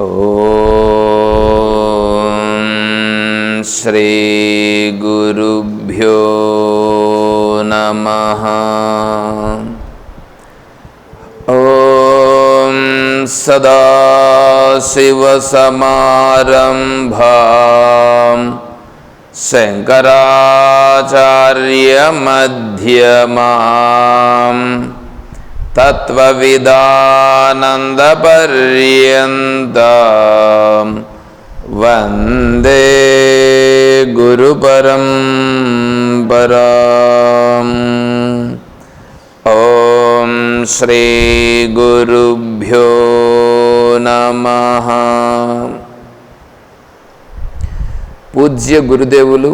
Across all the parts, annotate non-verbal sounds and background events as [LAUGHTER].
ॐ श्रीगुरुभ्यो नमः। ॐ सदाशिवसमारम्भां शङ्कराचार्यमध्यमाम् तत्त्वविदानन्दपर्यन्तां वन्दे गुरुपरम्पराम् ॐ श्रीगुरुभ्यो नमः పూజ్య గురుదేవులు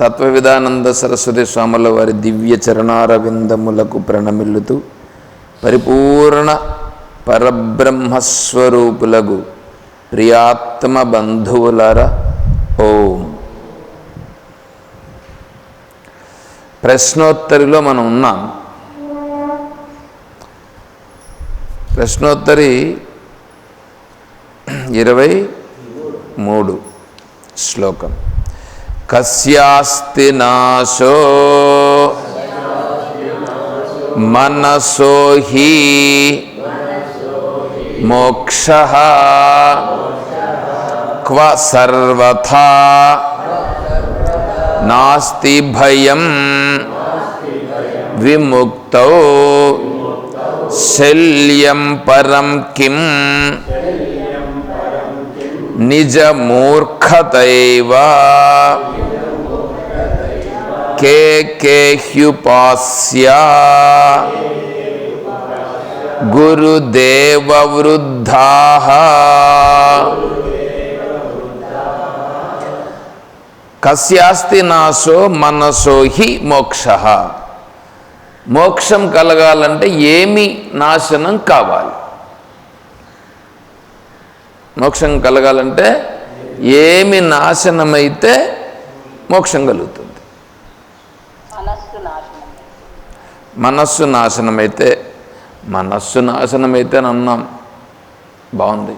తత్వవిధానంద సరస్వతి స్వాముల వారి దివ్య చరణార విందములకు ప్రణమిల్లుతూ పరిపూర్ణ పరబ్రహ్మస్వరూపులకు ప్రియాత్మ బంధువులర ఓం. ప్రశ్నోత్తరిలో మనం ఉన్నాం. ప్రశ్నోత్తరి ఇరవై మూడు శ్లోకం. కస్యాస్తి నాశో మనసో హి మోక్ష క్వ సర్వథా నాస్తి భయం విముక్త శల్యం పరం కిం నిజమూర్ఖతైవ. కే కేహ్యుపాస్య గురుదేవవృద్ధా. కస్యాస్తి నాశో మనసో హి మోక్ష. మోక్షం కలగాలంటే ఏమి నాశనం కావాలి? మోక్షం కలగాలంటే ఏమి నాశనమైతే మోక్షం కలుగుతుంది. మనస్సు నాశనం. మనస్సు నాశనమైతే మనస్సు నాశనమైతే అని అన్నాం. బాగుంది.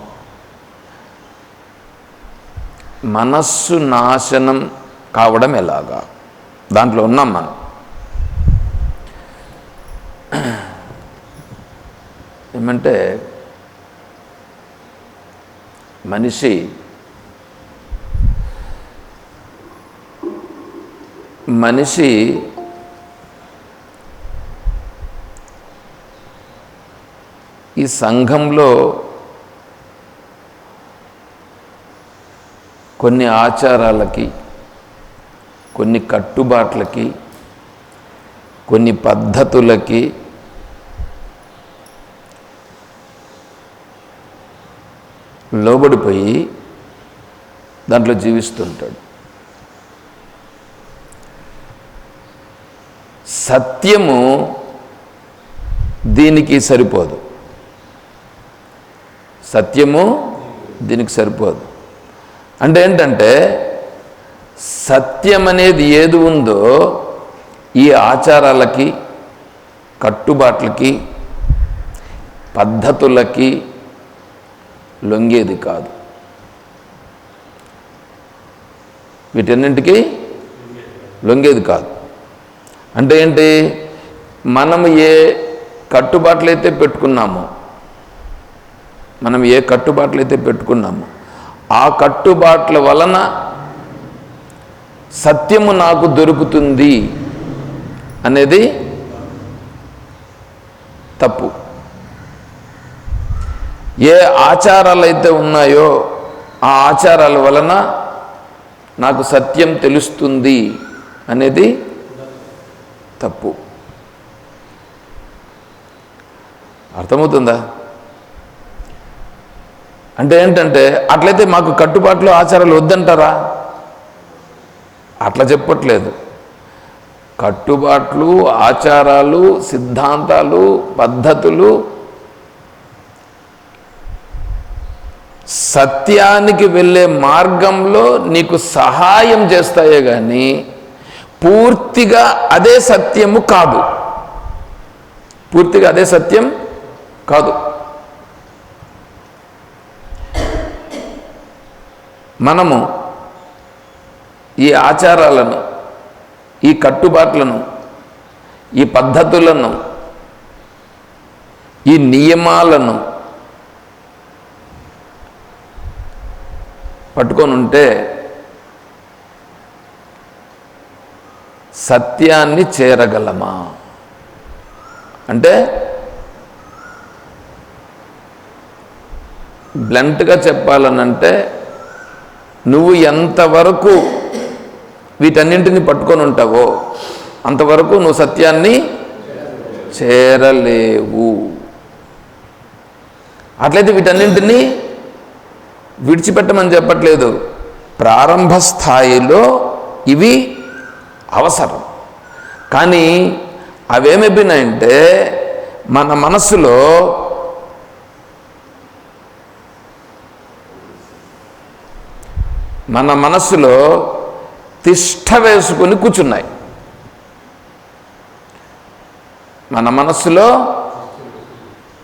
మనస్సు నాశనం కావడం ఎలాగా? దాంట్లో ఉన్నాం మనం. ఏమంటే మనిషి మనిషి ఈ సంఘంలో కొన్ని ఆచారాలకి కొన్ని కట్టుబాట్లకి కొన్ని పద్ధతులకి లోబడిపోయి దాంట్లో జీవిస్తుంటాడు. సత్యము దీనికి సరిపోదు. సత్యము దీనికి సరిపోదు. అంటే ఏంటంటే సత్యం అనేది ఏది ఉందో ఈ ఆచారాలకి కట్టుబాట్లకి పద్ధతులకి లొంగేది కాదు. వీటన్నింటికి లొంగేది కాదు. అంటే ఏంటి? మనం ఏ కట్టుబాట్లు అయితే పెట్టుకున్నామో మనం ఏ కట్టుబాట్లు అయితే పెట్టుకున్నామో ఆ కట్టుబాట్ల వలన సత్యము నాకు దొరుకుతుంది అనేది తప్పు. ఏ ఆచారాలు అయితే ఉన్నాయో ఆ ఆచారాల వలన నాకు సత్యం తెలుస్తుంది అనేది తప్పు. అర్థమవుతుందా? అంటే ఏంటంటే అట్లయితే మాకు కట్టుబాట్లు ఆచారాలు వద్దంటారా? అట్లా చెప్పట్లేదు. కట్టుబాట్లు ఆచారాలు సిద్ధాంతాలు పద్ధతులు సత్యానికి వెళ్ళే మార్గంలో నీకు సహాయం చేస్తాయే కానీ పూర్తిగా అదే సత్యము కాదు. పూర్తిగా అదే సత్యం కాదు. మనము ఈ ఆచారాలను ఈ కట్టుబాట్లను ఈ పద్ధతులను ఈ నియమాలను పట్టుకొని ఉంటే సత్యాన్ని చేరగలమా? అంటే బ్లంట్గా చెప్పాలనంటే నువ్వు ఎంతవరకు వీటన్నింటిని పట్టుకొని ఉంటావో అంతవరకు నువ్వు సత్యాన్ని చేరలేవు. అట్లయితే వీటన్నింటినీ విడిచిపెట్టమని చెప్పట్లేదు. ప్రారంభ స్థాయిలో ఇవి అవసరం. కానీ అవేమైపోయినాయంటే మన మనసులో మన మనసులో తిష్ట వేసుకొని కూర్చున్నాయి. మన మనస్సులో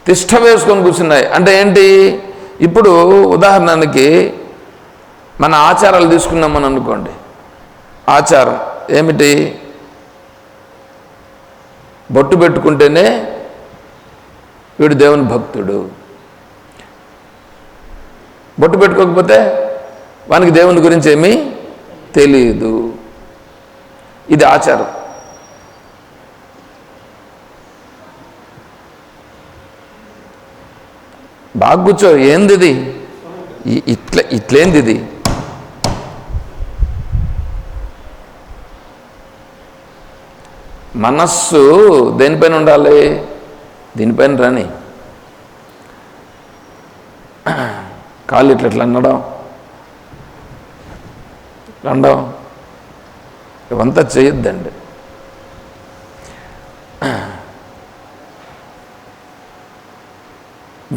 తిష్ట వేసుకొని కూర్చున్నాయి. అంటే ఏంటి? ఇప్పుడు ఉదాహరణకి మన ఆచారాలు తీసుకున్నామని అనుకోండి. ఆచారం ఏమిటి? బొట్టు పెట్టుకుంటేనే వీడు దేవుని భక్తుడు. బొట్టు పెట్టుకోకపోతే వానికి దేవుని గురించి ఏమీ తెలియదు ఇది ఆచారం. బాగా కూర్చో ఏంది ఇది ఇ- ఇట్ల ఇట్లేంది ఇది మనస్సు దేనిపైన ఉండాలి? దీనిపైన రాని. కాళ్ళు ఇట్లా ఇట్లా అనడం ఇట్లా అనడం ఇవంతా చేయొద్దండి.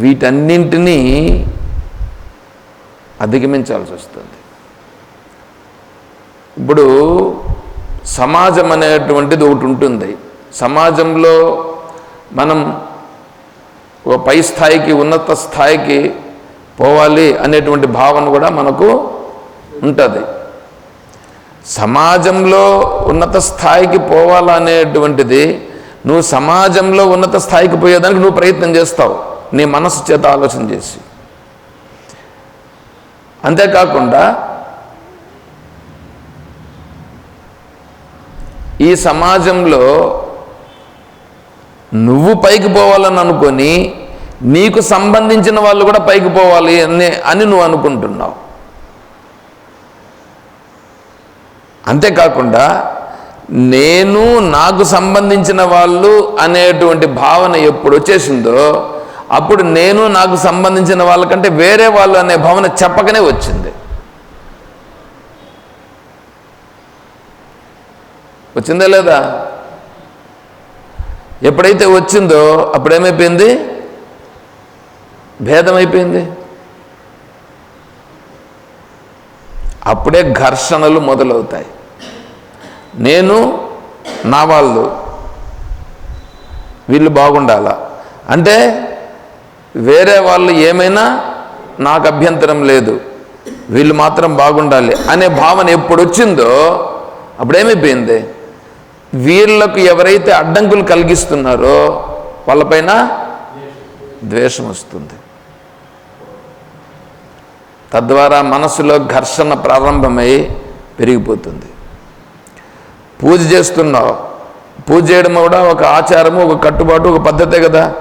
వీటన్నింటినీ అధిగమించాల్సి వస్తుంది. ఇప్పుడు సమాజం అనేటువంటిది ఒకటి ఉంటుంది. సమాజంలో మనం ఒక పై స్థాయికి ఉన్నత స్థాయికి పోవాలి అనేటువంటి భావన కూడా మనకు ఉంటుంది. సమాజంలో ఉన్నత స్థాయికి పోవాలనేటువంటిది నువ్వు సమాజంలో ఉన్నత స్థాయికి పోయేదానికి నువ్వు ప్రయత్నం చేస్తావు. నీ మనసు చేత ఆలోచన చేసి. అంతేకాకుండా ఈ సమాజంలో నువ్వు పైకి పోవాలని అనుకొని నీకు సంబంధించిన వాళ్ళు కూడా పైకి పోవాలి అని అని నువ్వు అనుకుంటున్నావు. అంతేకాకుండా నేను నాకు సంబంధించిన వాళ్ళు అనేటువంటి భావన ఎప్పుడు వచ్చేసిందో అప్పుడు నేను నాకు సంబంధించిన వాళ్ళకంటే వేరే వాళ్ళు అనే భావన చెప్పకనే వచ్చింది. వచ్చిందా లేదా? ఎప్పుడైతే వచ్చిందో అప్పుడేమైపోయింది? భేదమైపోయింది. అప్పుడే ఘర్షణలు మొదలవుతాయి. నేను నా వాళ్ళు వీళ్ళు బాగుండాలా? అంటే వేరే వాళ్ళు ఏమైనా నాకు అభ్యంతరం లేదు. వీళ్ళు మాత్రం బాగుండాలి అనే భావన ఎప్పుడు వచ్చిందో అప్పుడేమైపోయింది వీళ్ళకు ఎవరైతే అడ్డంకులు కలిగిస్తున్నారో వాళ్ళపైన ద్వేషం వస్తుంది. తద్వారా మనసులో ఘర్షణ ప్రారంభమై పెరిగిపోతుంది. పూజ చేస్తున్నావు. పూజ చేయడం కూడా ఒక ఆచారము ఒక కట్టుబాటు ఒక పద్ధతే కదా.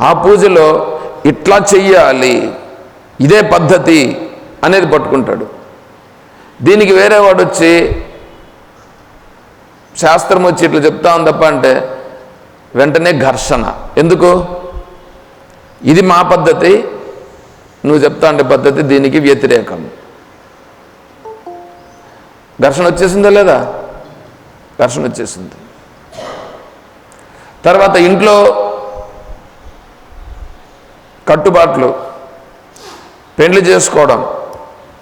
ఆ పూజలో ఇట్లా చెయ్యాలి ఇదే పద్ధతి అనేది పట్టుకుంటాడు. దీనికి వేరే వాడు వచ్చి శాస్త్రం వచ్చి ఇట్లా చెప్తా ఉంది తప్ప అంటే వెంటనే ఘర్షణ. ఎందుకు? ఇది మా పద్ధతి నువ్వు చెప్తా అంటే పద్ధతి దీనికి వ్యతిరేకం. ఘర్షణ వచ్చేసిందా లేదా? ఘర్షణ వచ్చేసింది. తర్వాత ఇంట్లో కట్టుబాట్లు పెండ్లి చేసుకోవడం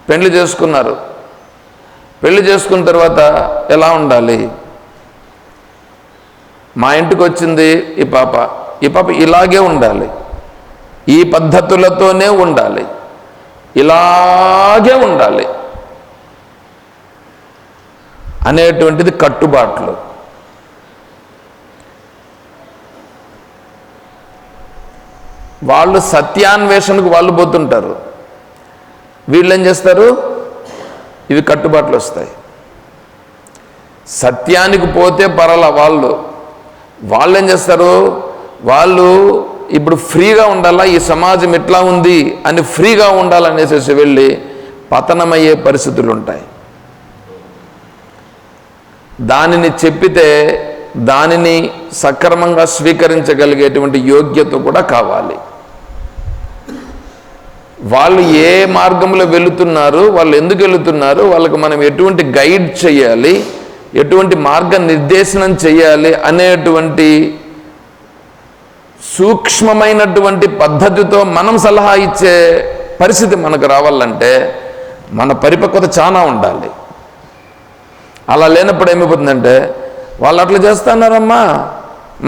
పెండ్లి చేసుకున్నారు. పెళ్ళి చేసుకున్న తర్వాత ఎలా ఉండాలి? మా ఇంటికి వచ్చింది ఈ పాప. ఈ పాప ఇలాగే ఉండాలి. ఈ పద్ధతులతోనే ఉండాలి. ఇలాగే ఉండాలి అనేటువంటిది కట్టుబాట్లు. వాళ్ళు సత్యాన్వేషణకు వాళ్ళు పోతుంటారు. వీళ్ళు ఏం చేస్తారు? ఇవి కట్టుబాట్లు వస్తాయి. సత్యానికి పోతే పరల వాళ్ళు? వాళ్ళు ఏం చేస్తారు? వాళ్ళు ఇప్పుడు ఫ్రీగా ఉండాలా? ఈ సమాజం ఎట్లా ఉంది? అని ఫ్రీగా ఉండాలనేసేసి వెళ్ళి పతనమయ్యే పరిస్థితులు ఉంటాయి దానిని చెప్పితే దానిని సక్రమంగా స్వీకరించగలిగేటువంటి యోగ్యత కూడా కావాలి. వాళ్ళు ఏ మార్గంలో వెళుతున్నారు వాళ్ళు ఎందుకు వెళుతున్నారు వాళ్ళకి మనం ఎటువంటి గైడ్ చేయాలి ఎటువంటి మార్గ నిర్దేశనం చేయాలి అనేటువంటి సూక్ష్మమైనటువంటి పద్ధతితో మనం సలహా ఇచ్చే పరిస్థితి మనకు రావాలంటే మన పరిపక్వత చాలా ఉండాలి. అలా లేనప్పుడు ఏమైపోతుందంటే వాళ్ళు అట్లా చేస్తున్నారమ్మా.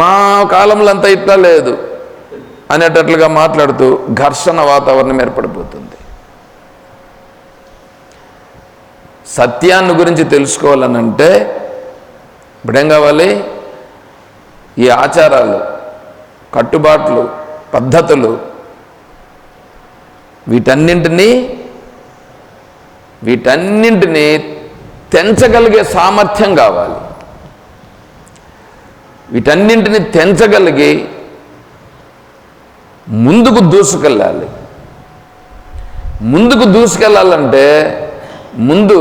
మా కాలంలో అంతా ఇట్లా లేదు అనేటట్లుగా మాట్లాడుతూ ఘర్షణ వాతావరణం ఏర్పడిపోతుంది. సత్యాన్ని గురించి తెలుసుకోవాలనంటే ఇప్పుడేం కావాలి? ఈ ఆచారాలు కట్టుబాట్లు పద్ధతులు వీటన్నింటినీ వీటన్నింటినీ తెంచగలిగే సామర్థ్యం కావాలి. వీటన్నింటిని తెంచగలిగి ముందుకు దూసుకెళ్ళాలి. ముందుకు దూసుకెళ్ళాలంటే ముందు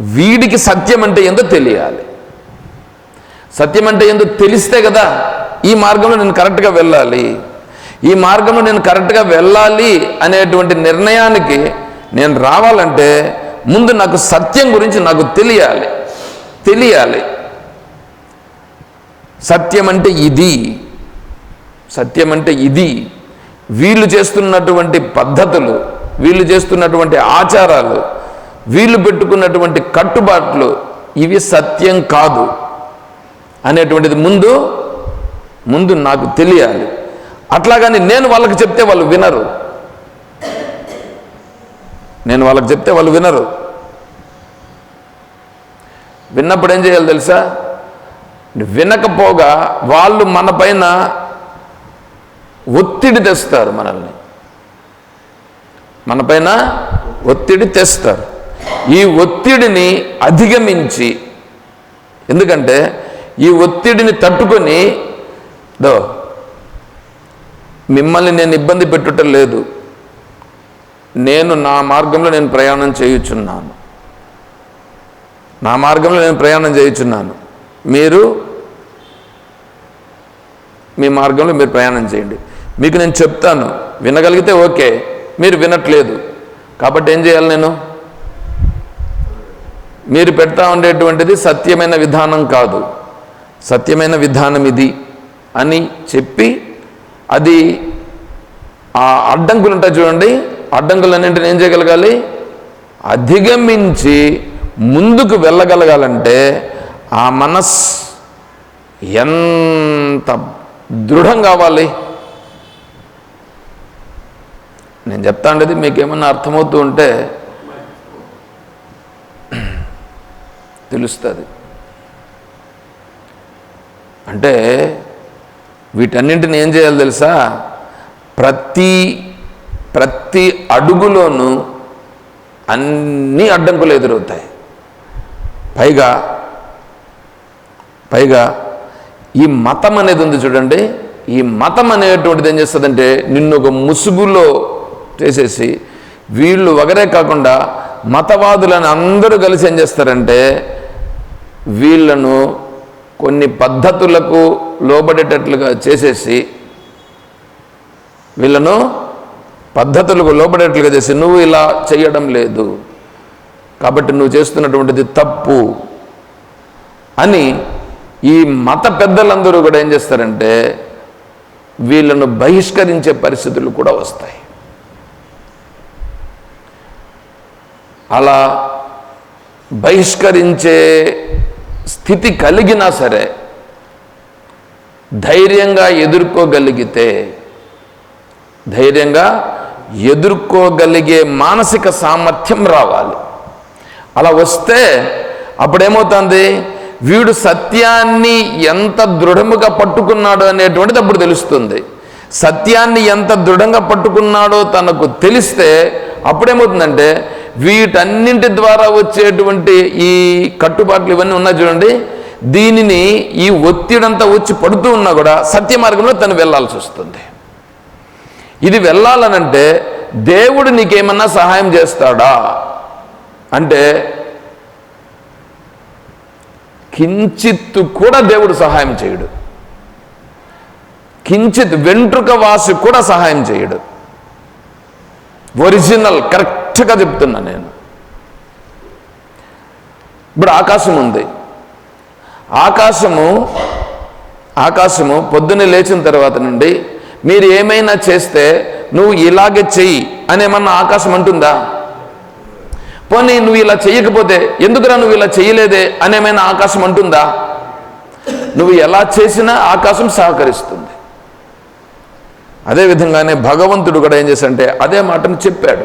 వీడికి సత్యం అంటే ఏందో తెలియాలి. సత్యం అంటే ఏందో తెలిస్తే కదా ఈ మార్గంలో నేను కరెక్ట్గా వెళ్ళాలి. ఈ మార్గంలో నేను కరెక్ట్గా వెళ్ళాలి అనేటువంటి నిర్ణయానికి నేను రావాలంటే ముందు నాకు సత్యం గురించి నాకు తెలియాలి. తెలియాలి. సత్యం అంటే ఇది సత్యం అంటే ఇది. వీళ్ళు చేస్తున్నటువంటి పద్ధతులు వీళ్ళు చేస్తున్నటువంటి ఆచారాలు వీళ్ళు పెట్టుకున్నటువంటి కట్టుబాట్లు ఇవి సత్యం కాదు అనేటువంటిది ముందు ముందు నాకు తెలియాలి. అట్లాగని నేను వాళ్ళకి చెప్తే వాళ్ళు వినరు. నేను వాళ్ళకి చెప్తే వాళ్ళు వినరు. విన్నప్పుడు ఏం చేయాలి తెలుసా? వినకపోగా వాళ్ళు మన పైన ఒత్తిడి తెస్తారు మనల్ని. మన పైన ఒత్తిడి తెస్తారు. ఈ ఒత్తిడిని అధిగమించి ఎందుకంటే ఈ ఒత్తిడిని తట్టుకొని దో మిమ్మల్ని నేను ఇబ్బంది పెట్టుటం లేదు. నేను నా మార్గంలో నేను ప్రయాణం చేయుచున్నాను. నా మార్గంలో నేను ప్రయాణం చేయుచున్నాను. మీరు మీ మార్గంలో మీరు ప్రయాణం చేయండి. మీకు నేను చెప్తాను వినగలిగితే ఓకే మీరు వినట్లేదు. కాబట్టి ఏం చేయాలి నేను? మీరు పెడతా ఉండేటువంటిది సత్యమైన విధానం కాదు. సత్యమైన విధానం ఇది అని చెప్పి అది ఆ అడ్డంకులు ఉంటాయి చూడండి. అడ్డంకులన్నింటిని ఏం చేయగలగాలి? అధిగమించి ముందుకు వెళ్ళగలగాలంటే ఆ మనస్ ఎంత దృఢం కావాలి. నేను చెప్తా ఉండేది మీకేమన్నా అర్థమవుతూ ఉంటే తెలుస్తుంది. అంటే వీటన్నింటిని ఏం చేయాలి తెలుసా? ప్రతి ప్రతి అడుగులోనూ అన్ని అడ్డంకులు ఎదురవుతాయి. పైగా పైగా ఈ మతం అనేది ఉంది చూడండి. ఈ మతం అనేటువంటిది ఏం చేస్తుందంటే నిన్ను ఒక ముసుగులో చేసేసి వీళ్ళు ఒకరే కాకుండా మతవాదులను అందరూ కలిసి ఏం చేస్తారంటే వీళ్ళను కొన్ని పద్ధతులకు లోబడేటట్లుగా చేసేసి వీళ్ళను పద్ధతులకు లోబడేట్లుగా చేసి నువ్వు ఇలా చేయడం లేదు. కాబట్టి నువ్వు చేస్తున్నటువంటిది తప్పు అని ఈ మత పెద్దలందరూ కూడా ఏం చేస్తారంటే వీళ్ళను బహిష్కరించే పరిస్థితులు కూడా వస్తాయి. అలా బహిష్కరించే స్థితి కలిగినా సరే ధైర్యంగా ఎదుర్కోగలిగితే ధైర్యంగా ఎదుర్కోగలిగే మానసిక సామర్థ్యం రావాలి. అలా వస్తే అప్పుడేమవుతుంది? వీడు సత్యాన్ని ఎంత దృఢముగా పట్టుకున్నాడో అనేటువంటిది అప్పుడు తెలుస్తుంది. సత్యాన్ని ఎంత దృఢంగా పట్టుకున్నాడో తనకు తెలిస్తే అప్పుడేమవుతుందంటే వీటన్నింటి ద్వారా వచ్చేటువంటి ఈ కట్టుబాట్లు ఇవన్నీ ఉన్నాయి చూడండి. దీనిని ఈ ఒత్తిడంతా వచ్చి పడుతూ ఉన్నా కూడా సత్య మార్గంలో తను వెళ్ళాల్సి వస్తుంది. ఇది వెళ్ళాలనంటే దేవుడు నీకేమన్నా సహాయం చేస్తాడా? అంటే కించిత్తు కూడా దేవుడు సహాయం చేయడు. కించిత్ వెంట్రుక వాసి కూడా సహాయం చేయడు. ఒరిజినల్ కరెక్ట్గా చెప్తున్నా నేను. ఇప్పుడు ఆకాశం ఉంది. ఆకాశము ఆకాశము పొద్దున్నే లేచిన తర్వాత నుండి మీరు ఏమైనా చేస్తే నువ్వు ఇలాగే చెయ్యి అనేమన్నా ఆకాశం అంటుందా? పోనీ నువ్వు ఇలా చేయకపోతే ఎందుకురా నువ్వు ఇలా చేయలేదే అనేమైనా ఆకాశం అంటుందా? నువ్వు ఎలా చేసినా ఆకాశం సహకరిస్తుంది. అదే విధంగానే భగవంతుడు కూడా ఏం చేశాడంటే అదే మాటను చెప్పాడు.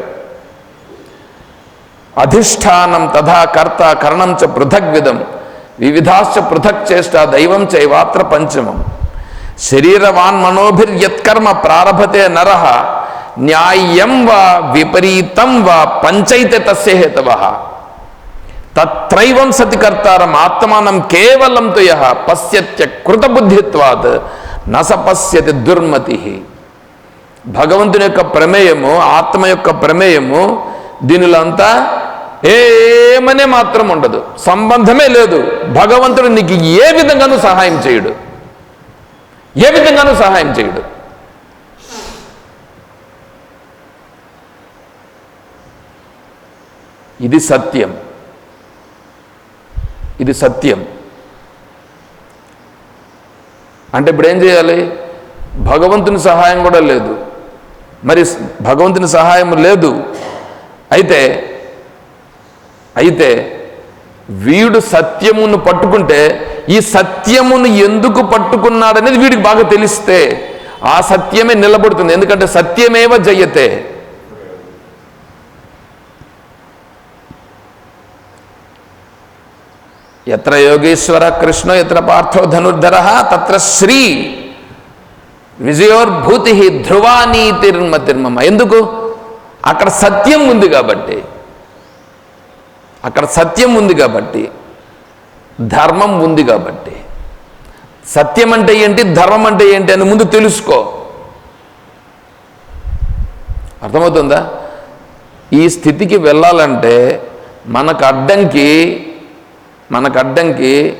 అధిష్టానం తథా కర్త కరణం చ పృథగ్విధం వివిధాశ్చ పృథక్ చేష్ట దైవం చైవాత్ర పంచమం. శరీరవాన్ మనోభిర్యత్కర్మ ప్రారభతే నరహ న్యాయం వా విపరీతం వా పంచైతే తస్య హేతవ. తత్రైవం సతి కర్తారం ఆత్మానం కేవలం తుయ పశ్యత్య కృతబుద్ధిత్వాత్ నస పశ్యతి దుర్మతి. భగవంతుని యొక్క ప్రమేయము ఆత్మ యొక్క ప్రమేయము దీనిలంతా ఏమనే మాత్రం ఉండదు. సంబంధమే లేదు. భగవంతుడు నీకు ఏ విధంగానూ సహాయం చేయడు. ఏ విధంగానూ సహాయం చేయడు. ఇది సత్యం. ఇది సత్యం. అంటే ఇప్పుడు ఏం చేయాలి? భగవంతుని సహాయం కూడా లేదు. మరి భగవంతుని సహాయం లేదు. అయితే అయితే వీడు సత్యమును పట్టుకుంటే ఈ సత్యమును ఎందుకు పట్టుకున్నాడనేది వీడికి బాగా తెలిస్తే ఆ సత్యమే నిలబడుతుంది. ఎందుకంటే సత్యమేవ జయతే. ఎత్ర యోగేశ్వర కృష్ణ ఎత్ర పార్థో ధనుర్ధర తత్ర శ్రీ విజయోర్భూతి తిర్మమ్మ ఎందుకు? అక్కడ సత్యం ఉంది కాబట్టి. అక్కడ సత్యం ఉంది కాబట్టి. ధర్మం ఉంది కాబట్టి. సత్యం అంటే ఏంటి? ధర్మం అంటే ఏంటి అని ముందు తెలుసుకో. అర్థమవుతుందా? ఈ స్థితికి వెళ్ళాలంటే మనకు అడ్డంకి మనకు అడ్డంకి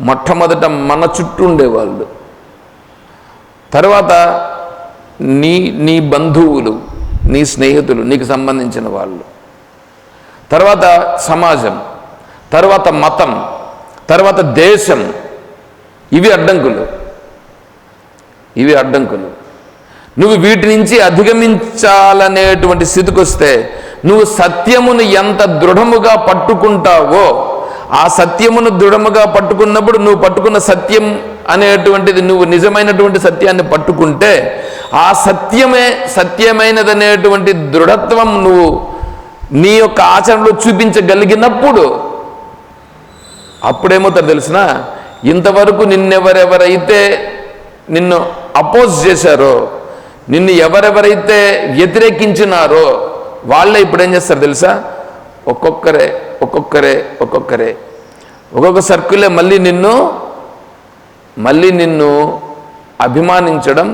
మొట్టమొదట మన చుట్టూ ఉండేవాళ్ళు. తర్వాత నీ నీ బంధువులు నీ స్నేహితులు నీకు సంబంధించిన వాళ్ళు. తర్వాత సమాజం తర్వాత మతం తర్వాత దేశం. ఇవి అడ్డంకులు. ఇవి అడ్డంకులు. నువ్వు వీటి నుంచి అధిగమించాలనేటువంటి స్థితికి వస్తే నువ్వు సత్యమును ఎంత దృఢముగా పట్టుకుంటావో ఆ సత్యమును దృఢముగా పట్టుకున్నప్పుడు నువ్వు పట్టుకున్న సత్యం అనేటువంటిది నువ్వు నిజమైనటువంటి సత్యాన్ని పట్టుకుంటే ఆ సత్యమే సత్యమైనదనేటువంటి దృఢత్వం నువ్వు నీ యొక్క ఆచరణలో చూపించగలిగినప్పుడు అప్పుడేమవుతారు తెలిసిన? ఇంతవరకు నిన్నెవరెవరైతే నిన్ను అపోజ్ చేశారో నిన్ను ఎవరెవరైతే వ్యతిరేకించినారో వాళ్ళే ఇప్పుడు ఏం చేస్తారు తెలుసా? ఒక్కొక్కరే ఒక్కొక్కరే ఒక్కొక్కరే. ఒక్కొక్క సర్కిలే మళ్ళీ నిన్ను మళ్ళీ నిన్ను అభిమానించడం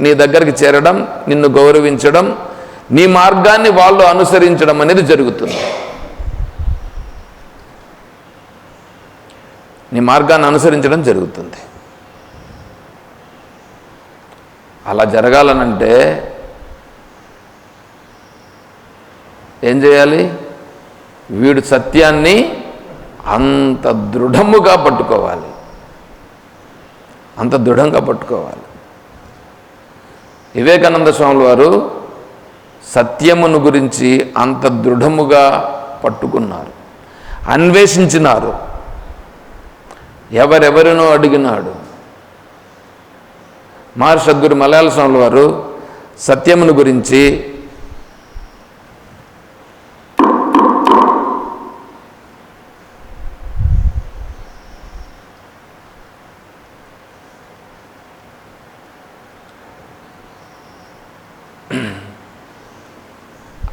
నీ దగ్గరికి చేరడం నిన్ను గౌరవించడం నీ మార్గాన్ని వాళ్ళు అనుసరించడం అనేది జరుగుతుంది. నీ మార్గాన్ని అనుసరించడం జరుగుతుంది. అలా జరగాలనంటే ఏం చేయాలి? వీడు సత్యాన్ని అంత దృఢముగా పట్టుకోవాలి. అంత దృఢంగా పట్టుకోవాలి. వివేకానంద స్వాముల వారు సత్యమును గురించి అంత దృఢముగా పట్టుకున్నారు. అన్వేషించినారు. ఎవరెవరినో అడిగినాడు. మహర్షద్గురు మలయాళ స్వాముల వారు సత్యమును గురించి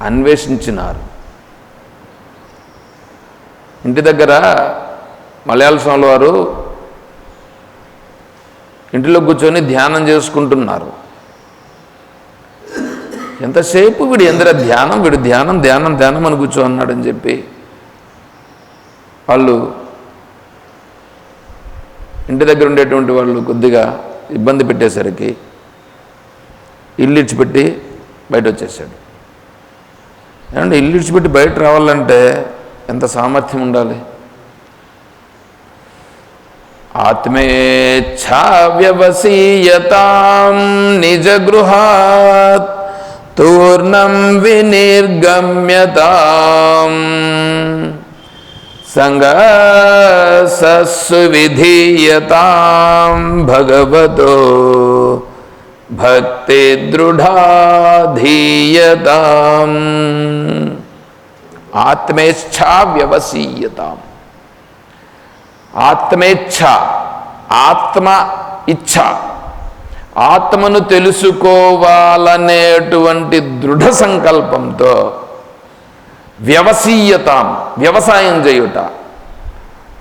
అన్వేషించినారు. ఇంటి దగ్గర మలయాళ స్వామి వారు ఇంటిలో కూర్చొని ధ్యానం చేసుకుంటున్నారు. ఎంతసేపు వీడు ఎందర ధ్యానం వీడు ధ్యానం ధ్యానం ధ్యానం అని కూర్చో అన్నాడని చెప్పి వాళ్ళు ఇంటి దగ్గర ఉండేటువంటి వాళ్ళు కొద్దిగా ఇబ్బంది పెట్టేసరికి ఇల్లు ఇచ్చిపెట్టి బయట వచ్చేసాడు ఏమంటే ఇల్లు ఇడిచిపెట్టి బయట రావాలంటే ఎంత సామర్థ్యం ఉండాలి? ఆత్మేచ్ఛావ్యవసీయతాం నిజ గృహాత్ తూర్ణం వినిర్గమ్యతాం. సంగసస్సు విధీయతాం భగవతో భక్తి దృఢాధీయతాం ఆత్మేచ్ఛా వ్యవసీయతాం. ఆత్మేచ్ఛ ఆత్మ ఇచ్ఛ. ఆత్మను తెలుసుకోవాలనేటువంటి దృఢ సంకల్పంతో వ్యవసీయతాం వ్యవసాయం చేయుట.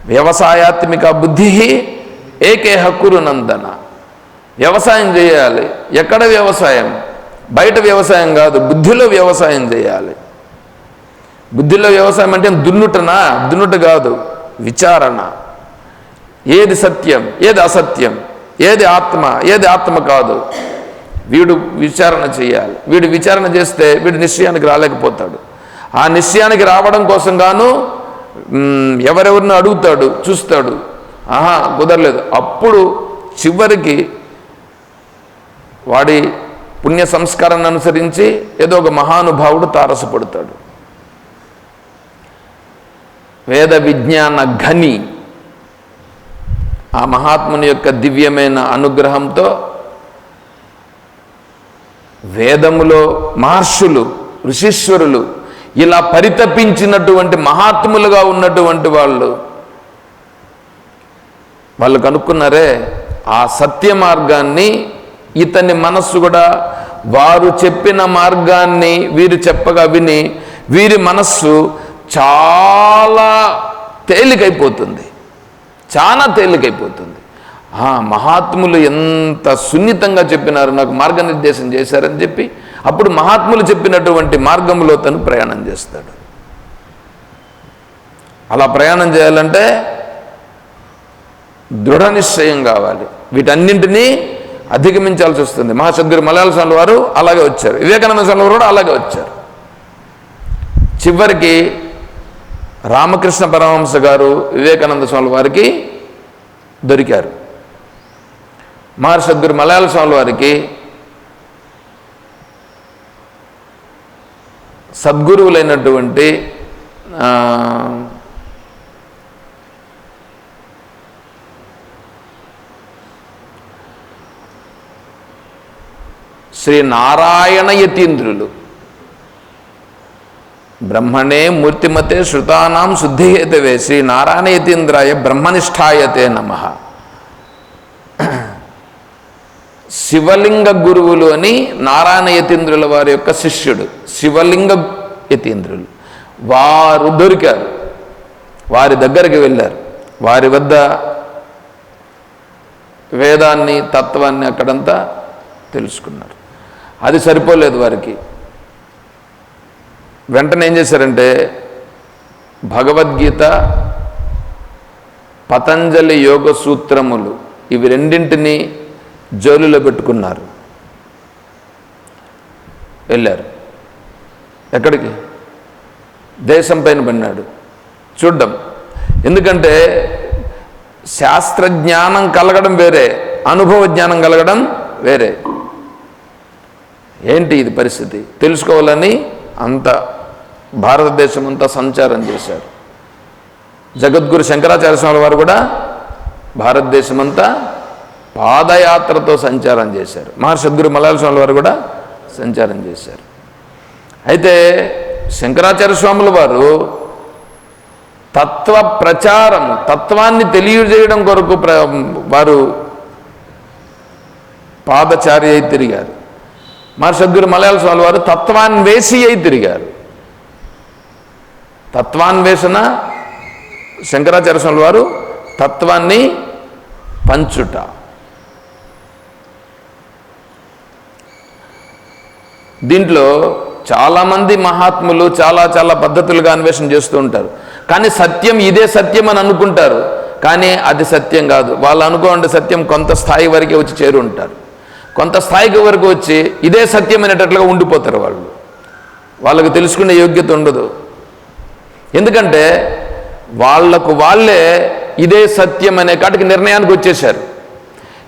వ్యవసాయాత్మిక బుద్ధి ఏకేహ కురునందన వ్యవసాయం చేయాలి. ఎక్కడ వ్యవసాయం? బయట వ్యవసాయం కాదు బుద్ధిలో వ్యవసాయం చేయాలి. బుద్ధిలో వ్యవసాయం అంటే దున్నుటనా? దున్నుట కాదు విచారణ. ఏది సత్యం ఏది అసత్యం? ఏది ఆత్మ ఏది ఆత్మ కాదు. వీడు విచారణ చేయాలి. వీడు విచారణ చేస్తే వీడు నిశ్చయానికి రాలేకపోతాడు. ఆ నిశ్చయానికి రావడం కోసం గాను ఎవరెవరిని అడుగుతాడు చూస్తాడు. ఆహా కుదరలేదు. అప్పుడు చివరికి వాడి పుణ్య సంస్కారాన్ని అనుసరించి ఏదో ఒక మహానుభావుడు తారసపడతాడు. వేద విజ్ఞాన ఘని ఆ మహాత్ముని యొక్క దివ్యమైన అనుగ్రహంతో వేదములో మహర్షులు ఋషీశ్వరులు ఇలా పరితపించినటువంటి మహాత్ములుగా ఉన్నటువంటి వాళ్ళు వాళ్ళు కనుక్కున్నారే ఆ సత్య మార్గాన్ని ఇతని మనస్సు కూడా వారు చెప్పిన మార్గాన్ని వీరు చెప్పగా విని వీరి మనస్సు చాలా తేలికైపోతుంది. చాలా తేలికైపోతుంది. ఆ మహాత్ములు ఎంత సున్నితంగా చెప్పినారు నాకు మార్గనిర్దేశం చేశారని చెప్పి అప్పుడు మహాత్ములు చెప్పినటువంటి మార్గంలో తను ప్రయాణం చేస్తాడు. అలా ప్రయాణం చేయాలంటే దృఢ నిశ్చయం కావాలి. వీటన్నింటినీ అధిగమించాల్సి వస్తుంది. మహాసద్గురు మలయాళ స్వామి వారు అలాగే వచ్చారు. వివేకానంద స్వామి వారు కూడా అలాగే వచ్చారు. చివరికి రామకృష్ణ పరమహంస గారు వివేకానంద స్వామి వారికి దొరికారు. మహర్షద్గురు మలయాళ స్వామి వారికి సద్గురువులైనటువంటి శ్రీ నారాయణ యతీంద్రులు బ్రహ్మణే మూర్తిమతే శృతానాం శుద్ధిహేతవే. శ్రీ నారాయణ యతీంద్రాయ బ్రహ్మనిష్టాయతే నమ. శివలింగ గురువులు అని నారాయణ యతీంద్రుల వారి యొక్క శిష్యుడు శివలింగ యతీంద్రులు. వారు దొరికారు. వారి దగ్గరికి వెళ్ళారు. వారి వద్ద వేదాన్ని తత్వాన్ని అక్కడంతా తెలుసుకున్నారు. అది సరిపోలేదు వారికి. వెంటనే ఏం చేశారంటే భగవద్గీత పతంజలి యోగ సూత్రములు ఇవి రెండింటినీ జోలులో పెట్టుకున్నారు. వెళ్ళారు. ఎక్కడికి? దేశం పైన పడినాడు. చూడ్డం. ఎందుకంటే శాస్త్ర జ్ఞానం కలగడం వేరే అనుభవ జ్ఞానం కలగడం వేరే. ఏంటి ఇది పరిస్థితి? తెలుసుకోవాలని అంత భారతదేశం అంతా సంచారం చేశారు. జగద్గురు శంకరాచార్య స్వామి వారు కూడా భారతదేశం అంతా పాదయాత్రతో సంచారం చేశారు. మహర్షద్గురు మలయాళ స్వామి వారు కూడా సంచారం చేశారు. అయితే శంకరాచార్య స్వాముల వారు తత్వ ప్రచారం తత్వాన్ని తెలియజేయడం కొరకు ప్ర వారు పాదచారి అయి తిరిగారు. మహర్షద్గురు మలయాళ స్వామి వారు తత్వాన్వేషి వేసి అయి తిరిగారు. తత్వాన్వేషణ శంకరాచార్య స్వామి వారు తత్వాన్ని పంచుట. దీంట్లో చాలామంది మహాత్ములు చాలా చాలా పద్ధతులుగా అన్వేషణ చేస్తూ ఉంటారు. కానీ సత్యం ఇదే సత్యం అని అనుకుంటారు. కానీ అది సత్యం కాదు. వాళ్ళు అనుకోండి సత్యం కొంత స్థాయి వరకే వచ్చి చేరు ఉంటారు. కొంత స్థాయికి వరకు వచ్చి ఇదే సత్యం అనేటట్లుగా ఉండిపోతారు వాళ్ళు. వాళ్ళకు తెలుసుకునే యోగ్యత ఉండదు. ఎందుకంటే వాళ్ళకు వాళ్ళే ఇదే సత్యం అనే కాటికి నిర్ణయానికి వచ్చేశారు.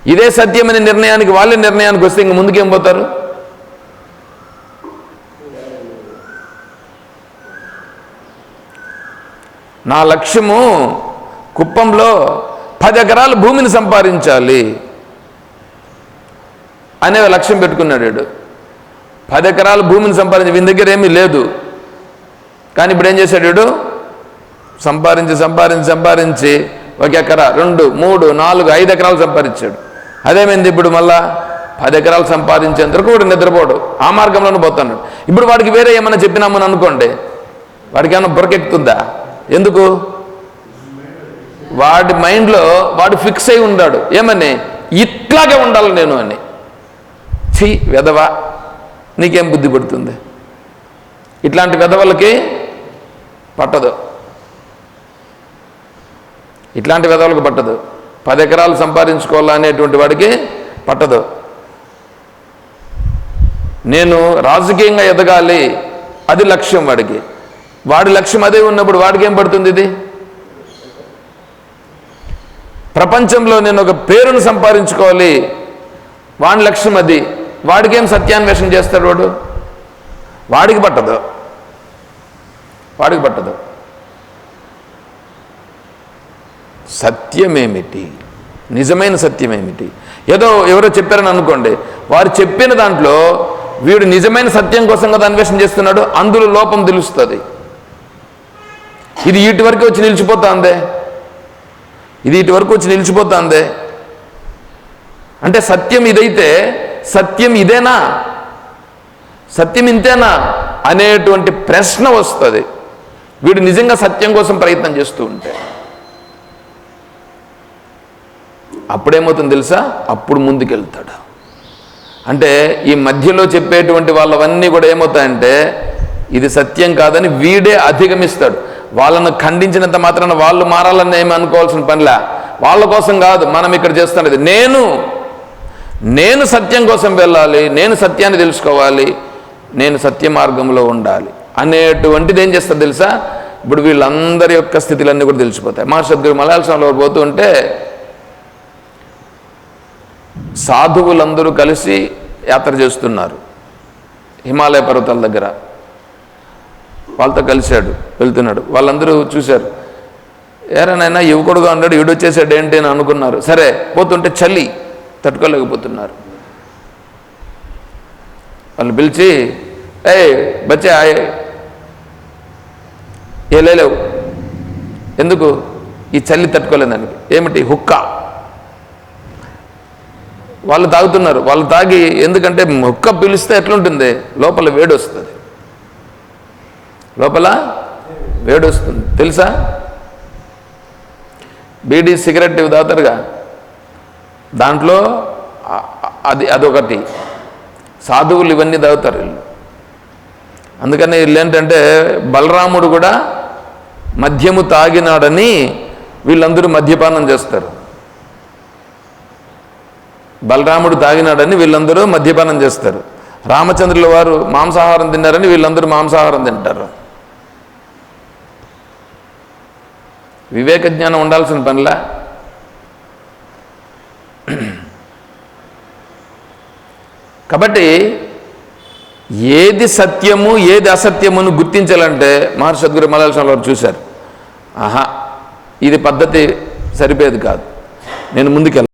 ఇదే సత్యం అనే నిర్ణయానికి వాళ్ళే నిర్ణయానికి వస్తే ఇంక ముందుకేం పోతారు? నా లక్ష్యము కుప్పంలో పది ఎకరాల భూమిని సంపాదించాలి. అనే లక్ష్యం పెట్టుకున్నాడు వీడు. పది ఎకరాల భూమిని సంపాదించి వీని దగ్గర ఏమీ లేదు. కానీ ఇప్పుడు ఏం చేశాడు వీడు? సంపాదించి సంపాదించి సంపాదించి ఒక ఎకరా రెండు మూడు నాలుగు ఐదు ఎకరాలు సంపాదించాడు. అదేమైంది ఇప్పుడు మళ్ళా? పది ఎకరాలు సంపాదించేందుకు వాడు నిద్రపోడు. ఆ మార్గంలోనే పోతున్నాడు. ఇప్పుడు వాడికి వేరే ఏమైనా చెప్పినామని అనుకోండి వాడికి ఏమైనా బురకెక్కుతుందా? ఎందుకు? వాడి మైండ్లో వాడు ఫిక్స్ అయి ఉన్నాడు ఏమని? ఇట్లాగే ఉండాలి నేను అని. ఛీ వెధవ నీకేం బుద్ధి పడుతుంది? ఇట్లాంటి వెధవలకి పట్టదు. ఇట్లాంటి వెధవలకు పట్టదు. పది ఎకరాలు సంపాదించుకోవాలనేటువంటి వాడికి పట్టదు. నేను రాజకీయంగా ఎదగాలి అది లక్ష్యం వాడికి. వాడి లక్ష్యం అదే ఉన్నప్పుడు వాడికి ఏం పడుతుంది ఇది? ప్రపంచంలో నేను ఒక పేరును సంపాదించుకోవాలి వాడి లక్ష్యం అది. వాడికేం సత్యాన్వేషణ చేస్తాడు వాడు? వాడికి పట్టదు. వాడికి పట్టదు. సత్యమేమిటి? నిజమైన సత్యమేమిటి? ఏదో ఎవరో చెప్పారని అనుకోండి. వారు చెప్పిన దాంట్లో వీడు నిజమైన సత్యం కోసం కదా అన్వేషణ చేస్తున్నాడు అందులో లోపం తెలుస్తుంది. ఇది ఇటు వరకు వచ్చి నిలిచిపోతుందే. ఇది ఇటు వరకు వచ్చి నిలిచిపోతుందే. అంటే సత్యం ఇదైతే సత్యం ఇదేనా? సత్యం ఇంతేనా? అనేటువంటి ప్రశ్న వస్తుంది. వీడు నిజంగా సత్యం కోసం ప్రయత్నం చేస్తూ ఉంటే. అప్పుడేమవుతుంది తెలుసా? అప్పుడు ముందుకెళ్తాడు. అంటే ఈ మధ్యలో చెప్పేటువంటి వాళ్ళవన్నీ కూడా ఏమవుతాయంటే ఇది సత్యం కాదని వీడే అధిగమిస్తాడు. వాళ్ళను ఖండించినంత మాత్రాన వాళ్ళు మారాలని ఏమి అనుకోవాల్సిన పనిలా? వాళ్ళ కోసం కాదు మనం ఇక్కడ చేస్తున్నది. నేను నేను సత్యం కోసం వెళ్ళాలి నేను సత్యాన్ని తెలుసుకోవాలి నేను సత్య మార్గంలో ఉండాలి అనేటువంటిది ఏం చేస్తారు తెలుసా? ఇప్పుడు వీళ్ళందరి యొక్క స్థితులన్నీ కూడా తెలిసిపోతాయి. మా సద్గురు మలయాళ స్వామిలో పోతూ ఉంటే సాధువులందరూ కలిసి యాత్ర చేస్తున్నారు. హిమాలయ పర్వతాల దగ్గర. వాళ్ళతో కలిశాడు వెళ్తున్నాడు. వాళ్ళందరూ చూశారు. ఏరనైనా యువకుడుగా ఉన్నాడు ఈడొచ్చేసాడు ఏంటి అని అనుకున్నారు. సరే పోతుంటే చలి. తట్టుకోలేకపోతున్నారు. వాళ్ళు పిలిచి ఏ బచ్చే ఆయ్ ఏ లేవు. ఎందుకు? ఈ చల్లి తట్టుకోలేదానికి ఏమిటి? హుక్కా. వాళ్ళు తాగుతున్నారు. వాళ్ళు తాగి ఎందుకంటే హుక్క పిలిస్తే ఎట్లుంటుంది? లోపల వేడి వస్తుంది లోపల వేడి వస్తుంది తెలుసా? బీడీ సిగరెట్ ఇవి తాగుతారుగా. దాంట్లో అది అదొకటి. సాధువులు ఇవన్నీ తాగుతారు వీళ్ళు. అందుకని వీళ్ళు ఏంటంటే బలరాముడు కూడా మద్యము తాగినాడని వీళ్ళందరూ మద్యపానం చేస్తారు. బలరాముడు తాగినాడని వీళ్ళందరూ మద్యపానం చేస్తారు. రామచంద్రుల వారు మాంసాహారం తిన్నారని వీళ్ళందరూ మాంసాహారం తింటారు. వివేక జ్ఞానం ఉండాల్సిన పనిలా? [CLEARS THROAT] కాబట్టి ఏది సత్యము ఏది అసత్యమును గుర్తించాలంటే మహర్షి సద్గురు మలయాళ వారు చూశారు. ఆహా ఇది పద్ధతి సరిపోయేది కాదు. నేను ముందుకెళ్ళాను